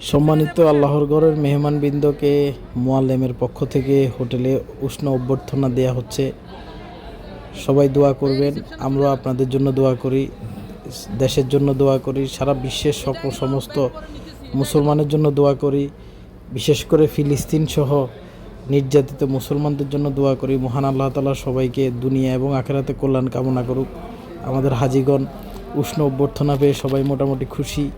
সম্মানিত আল্লাহর ঘরের মেহমানবৃন্দকে মোয়াল্লেমের পক্ষ থেকে হোটেলে উষ্ণ অভ্যর্থনা দেয়া হচ্ছে। সবাই দোয়া করবেন আমরা আপনাদের জন্য দোয়া করি, দেশের জন্য দোয়া করি, সারা বিশ্বের সকল সমস্ত মুসলমানের জন্য দোয়া করি, বিশেষ করে ফিলিস্তিন সহ নির্যাতিত মুসলমানদের জন্য দোয়া করি। মহান আল্লাহ তালা সবাইকে দুনিয়া এবং আখেরাতে কল্যাণ কামনা করুক। আমাদের হাজিগণ উষ্ণ অভ্যর্থনা পেয়ে সবাই মোটামুটি খুশি।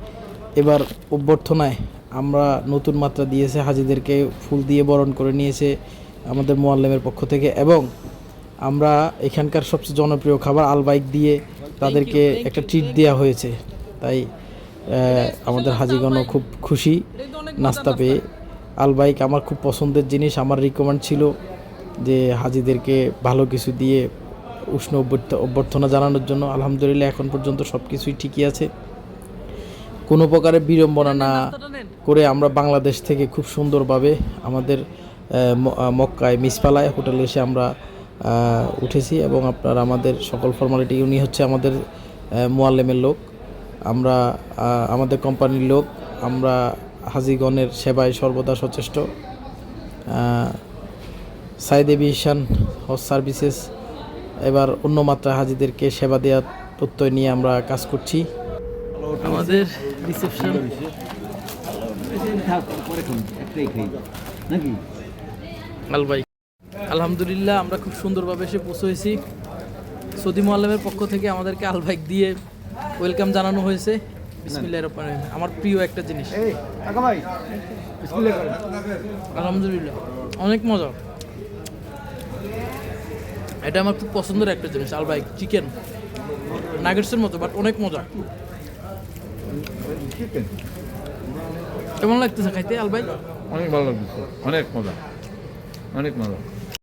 এবার অভ্যর্থনায় আমরা নতুন মাত্রা দিয়েছে, হাজিদেরকে ফুল দিয়ে বরণ করে নিয়েছে আমাদের মোয়াল্লেমের পক্ষ থেকে এবং আমরা এখানকার সবচেয়ে জনপ্রিয় খাবার আলবাইক দিয়ে তাদেরকে একটা ট্রিট দেওয়া হয়েছে। তাই আমাদের হাজিগণও খুব খুশি নাস্তা পেয়ে। আলবাইক আমার খুব পছন্দের জিনিস, আমার রিকমেন্ড ছিল যে হাজিদেরকে ভালো কিছু দিয়ে উষ্ণ অভ্যর্থনা জানানোর জন্য। আলহামদুলিল্লাহ, এখন পর্যন্ত সব কিছুই ঠিকই আছে। কোনো প্রকারের বিড়ম্বনা না করে আমরা বাংলাদেশ থেকে খুব সুন্দরভাবে আমাদের মক্কায় মিসপালায় হোটেলে এসে আমরা উঠেছি এবং আপনার আমাদের সকল ফর্মালিটি উনি হচ্ছে আমাদের মোয়াল্লেমের লোক। আমরা আমাদের কোম্পানির লোক। আমরা হাজিগণের সেবায় সর্বদা সচেষ্ট। সাইদ এভিয়েশন হজ সার্ভিসেস এবার অন্য মাত্রা হাজিদেরকে সেবা দেওয়ার প্রত্যয় নিয়ে আমরা কাজ করছি। আমাদের রিসেপশন নাকি? আলবাই আলহামদুলিল্লাহ আমরা খুব সুন্দরভাবে এসে পৌঁছেছি। সৌদি মোয়াল্লামের পক্ষ থেকে আমাদেরকে আলবাইক দিয়ে ওয়েলকাম জানানো হয়েছে। বিসমিল্লাহির রহমানির রহিম। আমার প্রিয় একটা জিনিস। ভাই আলহামদুলিল্লাহ। অনেক মজা। এটা আমার খুব পছন্দের একটা জিনিস আলবাইক চিকেন নাগেটসের মতো বাট অনেক মজা। চিকেন কেমন লাগতেছে? খাইতে আলবাই অনেক ভালো লাগতেছে। অনেক মজা। অনেক মজা।